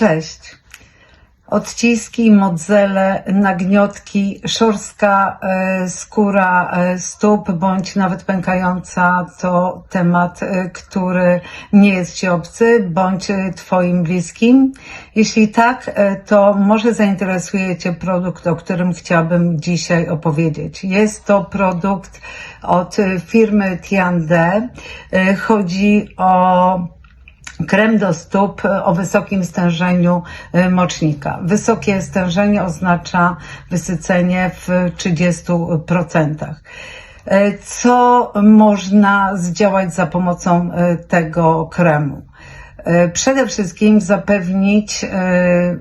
Cześć. Odciski, modzele, nagniotki, szorstka e, skóra e, stóp bądź nawet pękająca to temat, e, który nie jest Ci obcy bądź Twoim bliskim. Jeśli tak, to może zainteresuje Cię produkt, o którym chciałabym dzisiaj opowiedzieć. Jest to produkt od firmy Tiande. Chodzi o krem do stóp o wysokim stężeniu y, mocznika. Wysokie stężenie oznacza wysycenie w 30%. Y, Co można zdziałać za pomocą tego kremu? Y, Przede wszystkim zapewnić y,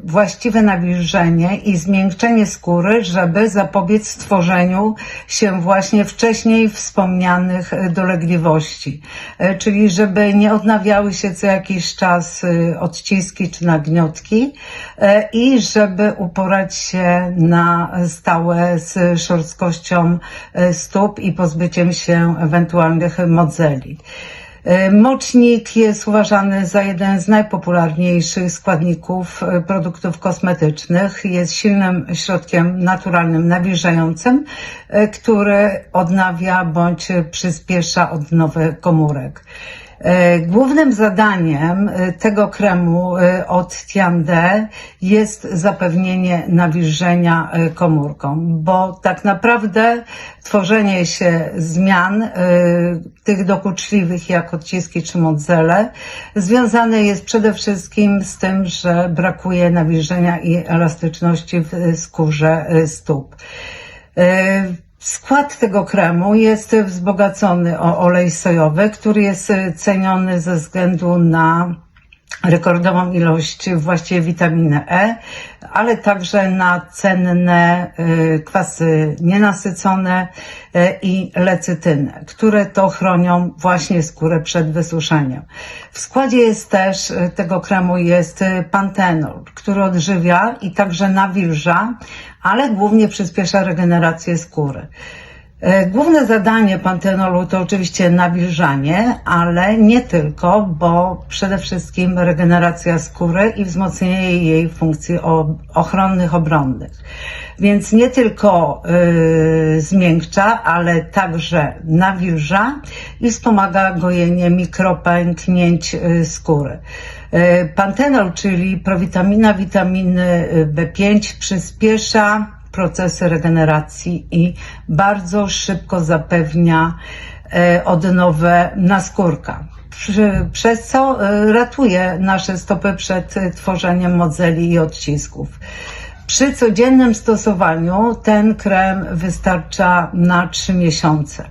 właściwe nawilżenie i zmiękczenie skóry, żeby zapobiec stworzeniu się właśnie wcześniej wspomnianych y, dolegliwości. Czyli żeby nie odnawiały się co jakiś czas odciski czy nagniotki i żeby uporać się na stałe z szorstkością stóp i pozbyciem się ewentualnych modzeli. E, Mocznik jest uważany za jeden z najpopularniejszych składników e, produktów kosmetycznych. Jest silnym środkiem naturalnym nawilżającym, e, który odnawia bądź przyspiesza odnowę komórek. E, Głównym zadaniem e, tego kremu e, od Tiande jest zapewnienie nawilżenia komórkom, bo tak naprawdę tworzenie się zmian tych dokuczliwych jak odciski czy modzele związane jest przede wszystkim z tym, że brakuje nawilżenia i elastyczności w skórze stóp. Skład tego kremu jest wzbogacony o olej sojowy, który jest ceniony ze względu na rekordową ilość właściwie witaminy E, ale także na cenne e, kwasy nienasycone e, i lecytynę, które to chronią właśnie skórę przed wysuszeniem. W składzie jest też e, tego kremu jest pantenol, który odżywia i także nawilża, ale głównie przyspiesza regenerację skóry. E, Główne zadanie pantenolu to oczywiście nawilżanie, ale nie tylko, bo przede wszystkim regeneracja skóry i wzmocnienie jej funkcji ochronnych, obronnych. Więc nie tylko y, zmiękcza, ale także nawilża i wspomaga gojenie mikropęknięć y, skóry. Y, Pantenol, czyli prowitamina witaminy y, B5 przyspiesza procesy regeneracji i bardzo szybko zapewnia e, odnowę naskórka. Przez co e, ratuje nasze stopy przed e, tworzeniem modzeli i odcisków. Przy codziennym stosowaniu ten krem wystarcza na 3 miesiące.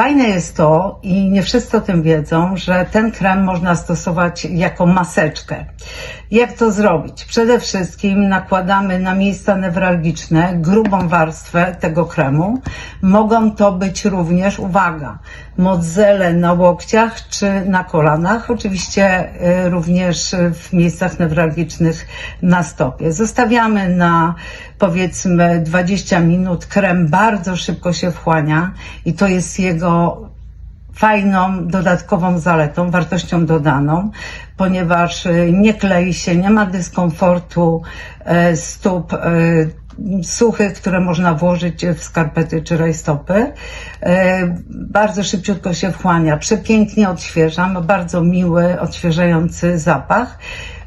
Fajne jest to, i nie wszyscy o tym wiedzą, że ten krem można stosować jako maseczkę. Jak to zrobić? Przede wszystkim nakładamy na miejsca newralgiczne grubą warstwę tego kremu. Mogą to być również, uwaga, modzele na łokciach czy na kolanach, oczywiście y, również w miejscach newralgicznych na stopie. Zostawiamy na powiedzmy 20 minut. Krem bardzo szybko się wchłania i to jest jego fajną, dodatkową zaletą, wartością dodaną, ponieważ y, nie klei się, nie ma dyskomfortu e, stóp e, suchych, które można włożyć w skarpety czy rajstopy. E, Bardzo szybciutko się wchłania, przepięknie odświeża, ma bardzo miły, odświeżający zapach.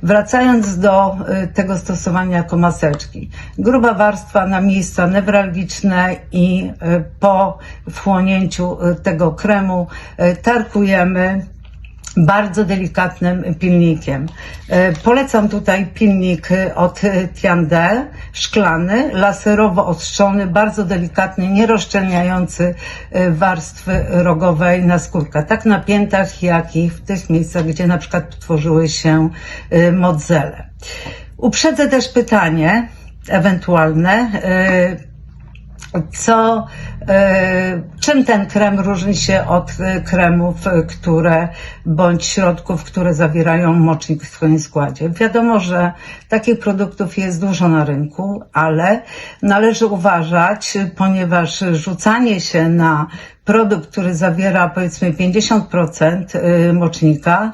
Wracając do y, tego stosowania jako maseczki. Gruba warstwa na miejsca newralgiczne i y, po wchłonięciu tego kremu tarkujemy bardzo delikatnym pilnikiem. E, Polecam tutaj pilnik od Tiande, szklany, laserowo ostrzony, bardzo delikatny, nie rozszczelniający e, warstwy rogowej naskórka, tak na piętach, jak i w tych miejscach, gdzie na przykład tworzyły się e, modzele. Uprzedzę też pytanie ewentualne, co, e, czym ten krem różni się od e, kremów, e, które, bądź środków, które zawierają mocznik w swoim składzie. Wiadomo, że takich produktów jest dużo na rynku, ale należy uważać, ponieważ rzucanie się na produkt, który zawiera powiedzmy 50% y, mocznika,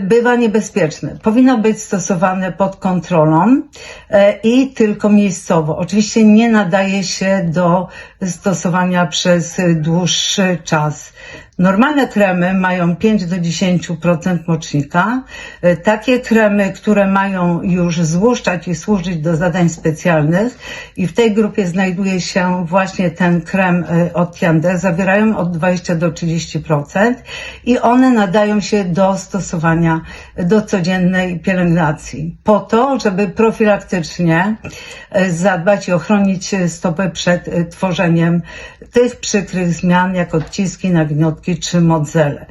bywa niebezpieczne. Powinno być stosowane pod kontrolą e, i tylko miejscowo. Oczywiście nie nadaje się do stosowania przez e, dłuższy czas. Normalne kremy mają 5 do 10% mocznika. E, Takie kremy, które mają już złuszczać i służyć do zadań specjalnych i w tej grupie znajduje się właśnie ten krem e, od Tiande, zawierają od 20 do 30% i one nadają się do stosowania do codziennej pielęgnacji. Po to, żeby profilaktycznie e, zadbać i ochronić stopę przed tworzeniem tych przykrych zmian, jak odciski, nagniotki czy modzele.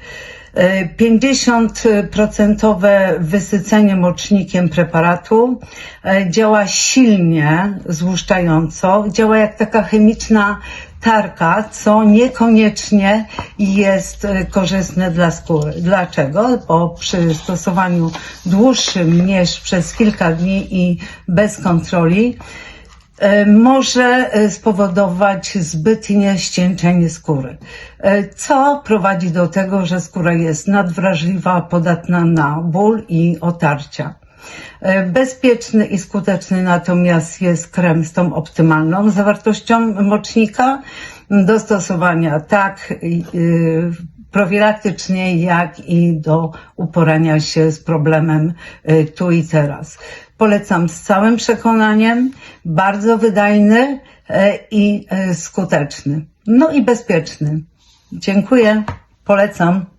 E, 50% wysycenie mocznikiem preparatu e, działa silnie złuszczająco, działa jak taka chemiczna tarka, co niekoniecznie jest e, korzystne dla skóry. Dlaczego? Bo przy stosowaniu dłuższym niż przez kilka dni i bez kontroli e, może e, spowodować zbytnie ścięczenie skóry, e, co prowadzi do tego, że skóra jest nadwrażliwa, podatna na ból i otarcia. E, Bezpieczny i skuteczny natomiast jest krem z tą optymalną zawartością mocznika do stosowania tak y, profilaktycznie, jak i do uporania się z problemem y, tu i teraz. Polecam z całym przekonaniem, bardzo wydajny e, i e, skuteczny. No i bezpieczny. Dziękuję, polecam.